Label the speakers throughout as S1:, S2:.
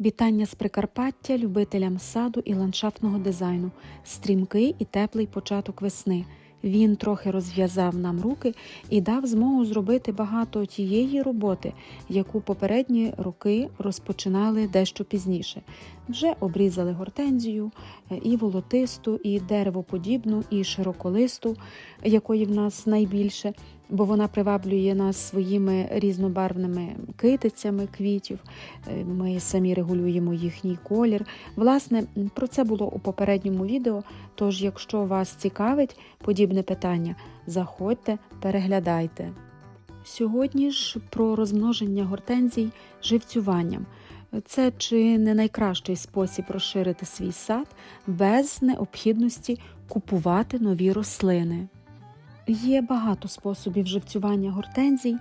S1: Вітання з Прикарпаття любителям саду і ландшафтного дизайну. Стрімкий і теплий початок весни. Він трохи розв'язав нам руки і дав змогу зробити багато тієї роботи, яку попередні роки розпочинали дещо пізніше. Вже обрізали гортензію, е, і волотисту, і деревоподібну, і широколисту, якої в нас найбільше, бо вона приваблює нас своїми різнобарвними китицями квітів. Е, Ми самі регулюємо їхній колір. Власне, про це було у попередньому відео. Тож, якщо вас цікавить подібне питання, заходьте, переглядайте. Сьогодні ж про розмноження гортензій живцюванням. Це чи не найкращий спосіб розширити свій сад без необхідності купувати нові рослини. Є багато способів живцювання гортензій,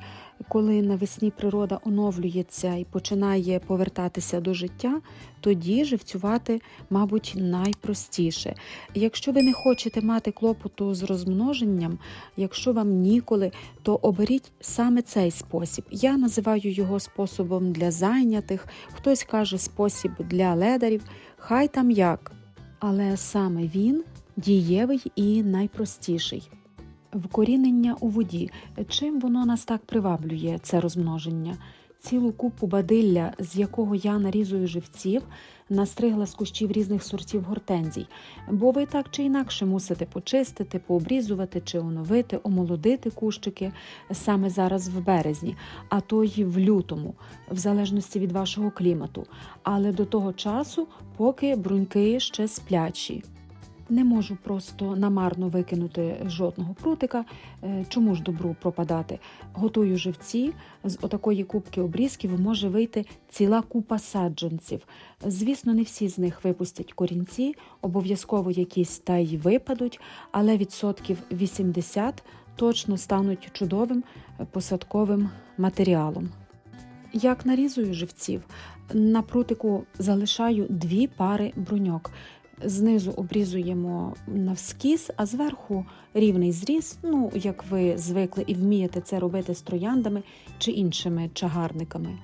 S1: коли навесні природа оновлюється і починає повертатися до життя, тоді живцювати, мабуть, найпростіше. Якщо ви не хочете мати клопоту з розмноженням, якщо вам ніколи, то оберіть саме цей спосіб. Я називаю його способом для зайнятих, хтось каже спосіб для ледарів, хай там як. Але саме він дієвий і найпростіший. Вкорінення у воді. Чим воно нас так приваблює, це розмноження? Цілу купу бадилля, з якого я нарізую живців, настригла з кущів різних сортів гортензій, бо ви так чи інакше мусите почистити, пообрізувати чи оновити, омолодити кущики саме зараз в березні, а то й в лютому, в залежності від вашого клімату. Але до того часу, поки бруньки ще сплячі. Не можу просто намарно викинути жодного прутика. Е, Чому ж добру пропадати? Готую живці. З отакої кубки обрізків може вийти ціла купа саджанців. Звісно, не всі з них випустять корінці, обов'язково якісь та й випадуть, але відсотків 80 точно стануть чудовим посадковим матеріалом. Як нарізую живців, на прутику залишаю дві пари бруньок. Знизу обрізуємо навскіз, а зверху рівний зріз, ну, як ви звикли і вмієте це робити з трояндами чи іншими чагарниками.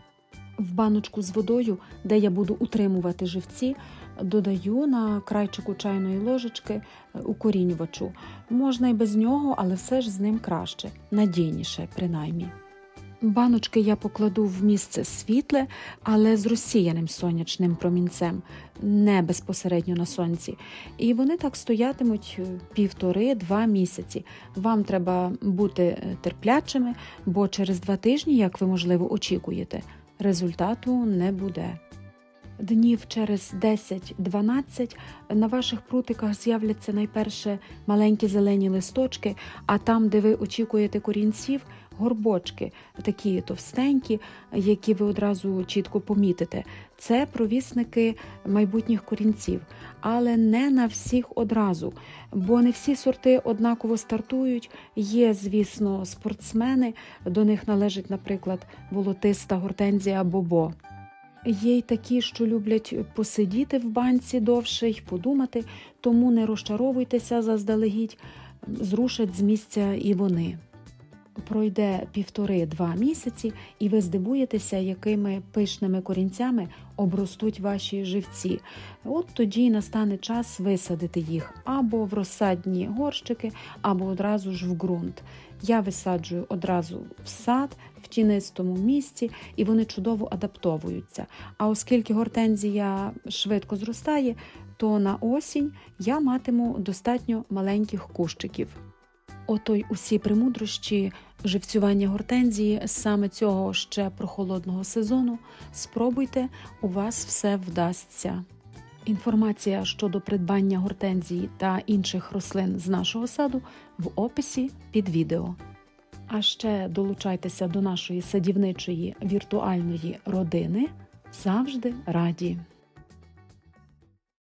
S1: В баночку з водою, де я буду утримувати живці, додаю на крайчику чайної ложечки укорінювачу. Можна і без нього, але все ж з ним краще, надійніше, принаймні. Баночки я покладу в місце світле, але з розсіяним сонячним промінцем, не безпосередньо на сонці. І вони так стоятимуть півтори-два місяці. Вам треба бути терплячими, бо через два тижні, як ви можливо очікуєте, результату не буде. Днів через 10-12 на ваших прутиках з'являться найперше маленькі зелені листочки, а там, де ви очікуєте корінців, горбочки, такі товстенькі, які ви одразу чітко помітите. Це провісники майбутніх корінців, але не на всіх одразу, бо не всі сорти однаково стартують. Є, звісно, спортсмени, до них належить, наприклад, волотиста гортензія бобо. Є й такі, що люблять посидіти в банці довше й подумати, тому не розчаровуйтеся заздалегідь, зрушать з місця і вони. Пройде півтори-два місяці, і ви здивуєтеся, якими пишними корінцями обростуть ваші живці. От тоді настане час висадити їх або в розсадні горщики, або одразу ж в ґрунт. Я висаджую одразу в сад, в тінистому місці, і вони чудово адаптовуються. А оскільки гортензія швидко зростає, то на осінь я матиму достатньо маленьких кущиків. Ото й усі примудрощі живцювання гортензії саме цього ще прохолодного сезону. Спробуйте, у вас все вдасться. Інформація щодо придбання гортензії та інших рослин з нашого саду в описі під відео. А ще долучайтеся до нашої садівничої віртуальної родини. Завжди раді!